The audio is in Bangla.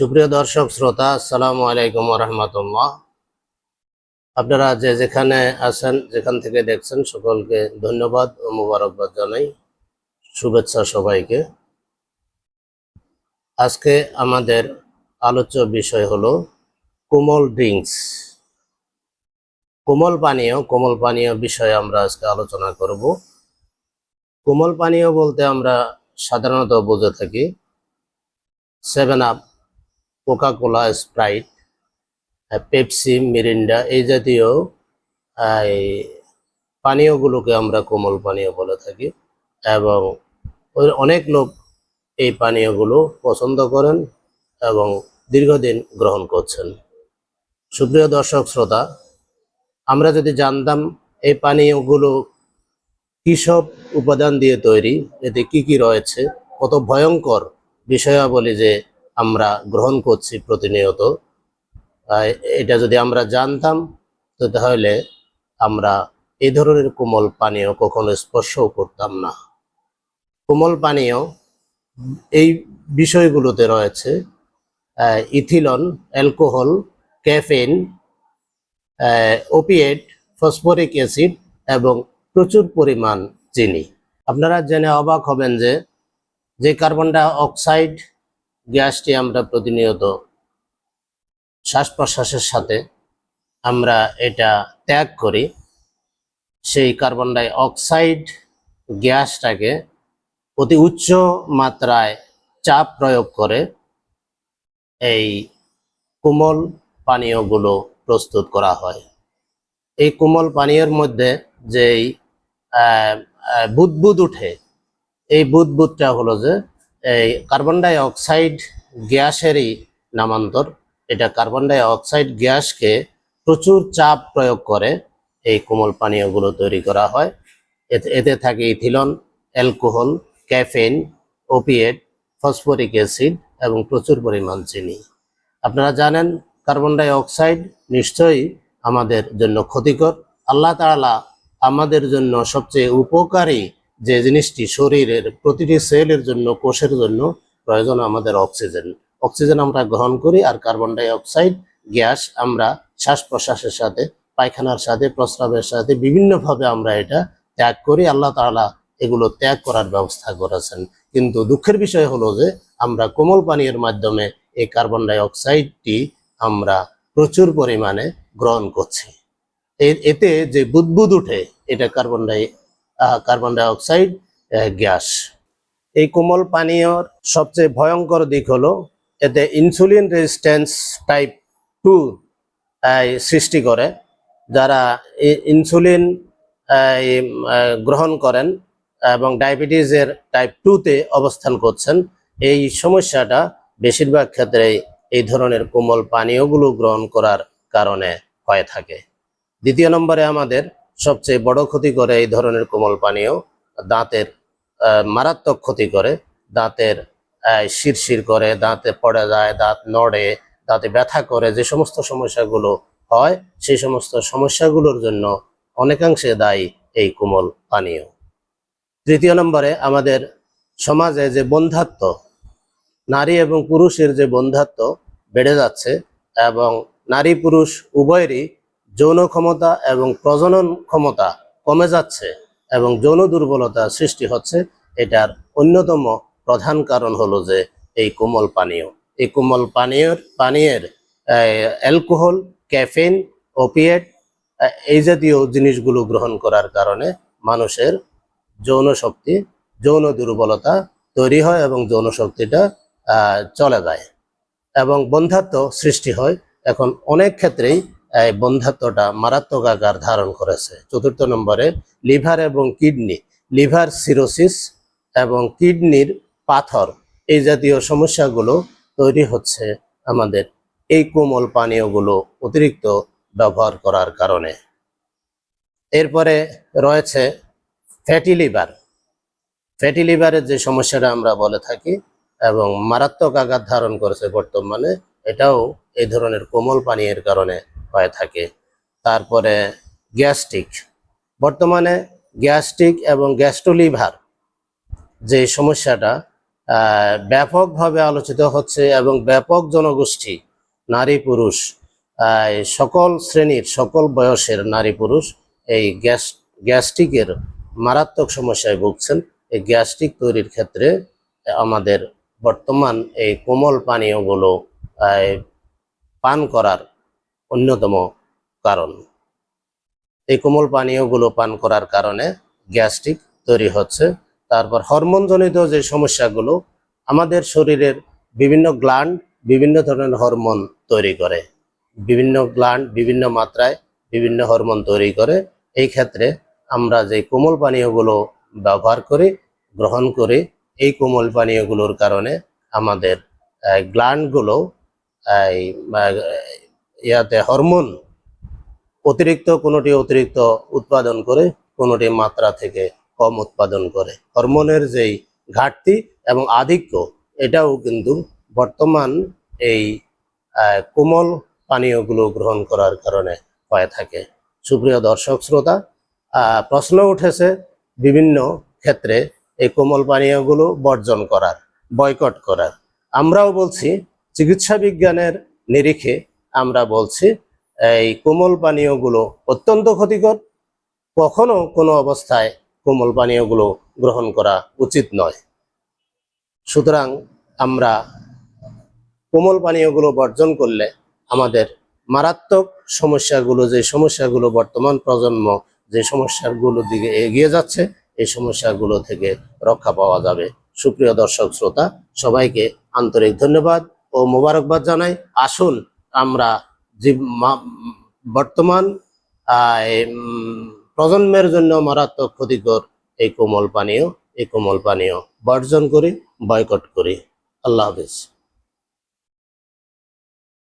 সুপ্রিয় দর্শক, শ্রোতা, আসসালামু আলাইকুম রহমতুল্লাহ আপনারা যে যেখানে আছেন, যেখান থেকে দেখছেন, সকলকে ধন্যবাদ ও মুবারকবাদ জানাই। শুভেচ্ছা সবাইকে। আজকে আমাদের আলোচ্য বিষয় হলো কোমল ড্রিঙ্কস। কোমল পানীয় কোমল পানীয় বিষয়ে আমরা আজকে আলোচনা করব। কোমল পানীয় বলতে আমরা সাধারণত বুঝে থাকি। Seven up Coca Cola Sprite Pepsi Mirinda এই জাতীয় পানীয়গুলোকে আমরা কোমল পানীয় বলে থাকি। এবং অনেক লোক এই পানীয়গুলো পছন্দ করেন এবং দীর্ঘদিন গ্রহণ করছেন। সুপ্রিয় দর্শক, শ্রোতা, আমরা যদি জানতাম এই পানীয়গুলো কী সব উপাদান দিয়ে তৈরি, এতে কি কি রয়েছে, কত ভয়ঙ্কর বিষয়াবলী যে আমরা গ্রহণ করছি প্রতিনিয়ত। এটা যদি আমরা জানতাম, তো তাহলে আমরা এ ধরনের কোমল পানীয় কখনো স্পর্শও করতাম না। কোমল পানীয় এই বিষয়গুলোতে রয়েছে ethylene, alcohol caffeine opiate phosphoric acid এবং প্রচুর পরিমাণ চিনি। আপনারা জেনে অবাক হবেন যে যে কার্বন ডাই অক্সাইড গ্যাসটি আমরা প্রতিনিয়ত শ্বাস প্রশ্বাসের সাথে আমরা এটা ত্যাগ করি। সেই কার্বন ডাই অক্সাইড গ্যাসটাকে অতি উচ্চ মাত্রায় চাপ প্রয়োগ করে এই কোমল পানীয়গুলো প্রস্তুত করা হয়। এই কোমল পানীয়ের মধ্যে যেই বুদবুদ উঠে, এই বুদবুদটা হলো যে এই কার্বন ডাই অক্সাইড গ্যাসেরই নামান্তর। এটা কার্বন ডাই অক্সাইড গ্যাসকে প্রচুর চাপ প্রয়োগ করে এই কোমল পানীয়গুলো তৈরি করা হয়। এতে থাকে ethylene, alcohol caffeine opiate, phosphoric acid এবং প্রচুর পরিমাণ চিনি। আপনারা জানেন কার্বন ডাই অক্সাইড নিশ্চয়ই আমাদের জন্য ক্ষতিকর। আল্লাহ তাআলা আমাদের জন্য সবচেয়ে উপকারী যে জিনিসটি শরীরের প্রতিটি সেলের জন্য, কোষের জন্য প্রয়োজন আমাদের অক্সিজেন। অক্সিজেন আমরা গ্রহণ করি আর কার্বন ডাই অক্সাইড, গ্যাস আমরা শ্বাস প্রশ্বাসের সাথে, পায়খানার সাথে, প্রস্রাবের সাথে বিভিন্নভাবে আমরা এটা ত্যাগ করি। আল্লাহ তাআলা এগুলো ত্যাগ করার ব্যবস্থা করেছেন। কিন্তু দুঃখের বিষয় হলো যে, আমরা কোমল পানীয়ের মাধ্যমে এই কার্বন ডাই অক্সাইডটি আমরা প্রচুর পরিমাণে গ্রহণ করছি। এতে যে বুদবুদ উঠে, এটা carbon di carbon dioxide gas এই কোমল পানীয়র সবচেয়ে ভয়ঙ্কর দিক হলো এতে ইনসুলিন রেজিস্ট্যান্স টাইপ টু সৃষ্টি করে, যারা ইনসুলিন গ্রহণ করেন এবং ডায়াবেটিসের টাইপ টুতে অবস্থান করছেন, এই সমস্যাটা বেশিরভাগ ক্ষেত্রেই এই ধরনের কোমল পানীয়গুলো গ্রহণ করার কারণে হয়ে থাকে। দ্বিতীয় নম্বরে আমাদের সবচেয়ে বড় ক্ষতি করে এই ধরনের কোমল পানীয় দাঁতের মারাত্মক ক্ষতি করে, দাঁতের শিরশির করে, দাঁতে পড়ে যায়, দাঁত নড়ে, দাঁতে ব্যথা করে, যে সমস্ত সমস্যাগুলো হয়, সেই সমস্ত সমস্যাগুলোর জন্য অনেকাংশে দায়ী এই কোমল পানীয়। তৃতীয় নম্বরে আমাদের সমাজে যে বন্ধাত্ব নারী এবং পুরুষের যে বন্ধাত্ব বেড়ে যাচ্ছে এবং নারী পুরুষ উভয়েরই যৌন ক্ষমতা এবং প্রজনন ক্ষমতা কমে যাচ্ছে এবং যৌন দুর্বলতা সৃষ্টি হচ্ছে, এটার অন্যতম প্রধান কারণ হলো যে এই কোমল পানীয়। এই কোমল পানীয়র, পানীয়ের অ্যালকোহল ক্যাফেইন ওপিয়েট এই জাতীয় জিনিসগুলো গ্রহণ করার কারণে মানুষের যৌন শক্তি, যৌন দুর্বলতা তৈরি হয় এবং যৌন শক্তিটা চলে যায় এবং বন্ধাত্ব সৃষ্টি হয়। এখন অনেক ক্ষেত্রেই এই বন্ধাত্বটা মারাত্মক আকার ধারণ করেছে। চতুর্থ নম্বরে লিভার এবং কিডনি, লিভার সিরোসিস এবং কিডনির পাথর এই জাতীয় সমস্যাগুলো তৈরি হচ্ছে আমাদের এই কোমল পানীয়গুলো অতিরিক্ত ব্যবহার করার কারণে। এরপরে রয়েছে ফ্যাটি লিভার। ফ্যাটি লিভারের যে সমস্যাটা আমরা বলে থাকি এবং মারাত্মক আঘাত ধারণ করেছে বর্তমানে এটাও এই ধরনের কোমল পানীয়ের কারণে হয়ে থাকে। তারপরে গ্যাস্ট্রিক। বর্তমানে গ্যাস্ট্রিক এবং গ্যাস্ট্রোলিভার যে সমস্যাটা ব্যাপকভাবে আলোচিত হচ্ছে এবং ব্যাপক জনগোষ্ঠী, নারী পুরুষ সকল শ্রেণির, সকল বয়সের নারী পুরুষ এই গ্যাস, গ্যাস্ট্রিকের মারাত্মক সমস্যায় ভুগছেন। এই গ্যাস্ট্রিক তৈরির ক্ষেত্রে আমাদের বর্তমান এই কোমল পানীয়গুলো পান করার অন্যতম কারণ। এই কোমল পানীয়গুলো পান করার কারণে গ্যাস্ট্রিক তৈরি হচ্ছে। তারপর হরমোনজনিত যে সমস্যাগুলো, আমাদের শরীরের বিভিন্ন গ্ল্যান্ড বিভিন্ন ধরনের হরমোন তৈরি করে। বিভিন্ন গ্ল্যান্ড বিভিন্ন মাত্রায় বিভিন্ন হরমোন তৈরি করে। এই ক্ষেত্রে আমরা যে কোমল পানীয়গুলো ব্যবহার করি, গ্রহণ করি, এই কোমল পানীয়গুলোর কারণে আমাদের গ্ল্যান্ডগুলো ইয়াতে হরমোন অতিরিক্ত, কোনোটি অতিরিক্ত উৎপাদন করে, কোনোটি মাত্রা থেকে কম উৎপাদন করে। হরমোনের যেই ঘাটতি এবং আধিক্য, এটাও কিন্তু বর্তমান এই কোমল পানীয়গুলো গ্রহণ করার কারণে হয়ে থাকে। সুপ্রিয় দর্শক, শ্রোতা প্রশ্ন উঠেছে বিভিন্ন ক্ষেত্রে এই কোমল পানীয়গুলো বর্জন করার, বয়কট করার। আমরাও বলছি চিকিৎসা বিজ্ঞানের নিরিখে আমরা বলছি, এই কোমল পানীয়গুলো অত্যন্ত ক্ষতিকর। কখনো কোনো অবস্থায় কোমল পানীয়গুলো গ্রহণ করা উচিত নয়। সুতরাং আমরা কোমল পানীয়গুলো বর্জন করলে আমাদের মারাত্মক সমস্যাগুলো, যে সমস্যাগুলো বর্তমান প্রজন্ম, যে সমস্যাগুলোর দিকে এগিয়ে যাচ্ছে, এই সমস্যাগুলো থেকে রক্ষা পাওয়া যাবে। সুপ্রিয় দর্শক, শ্রোতা, সবাইকে আন্তরিক ধন্যবাদ। ও মোবারকবাদ জানাই। আসুন, আমরা যে বর্তমান প্রজন্মের জন্য মারাত্মক ক্ষতিকর এই কোমল পানীয়, এই কোমল পানীয় বর্জন করি, বয়কট করি। আল্লাহ হাফিজ।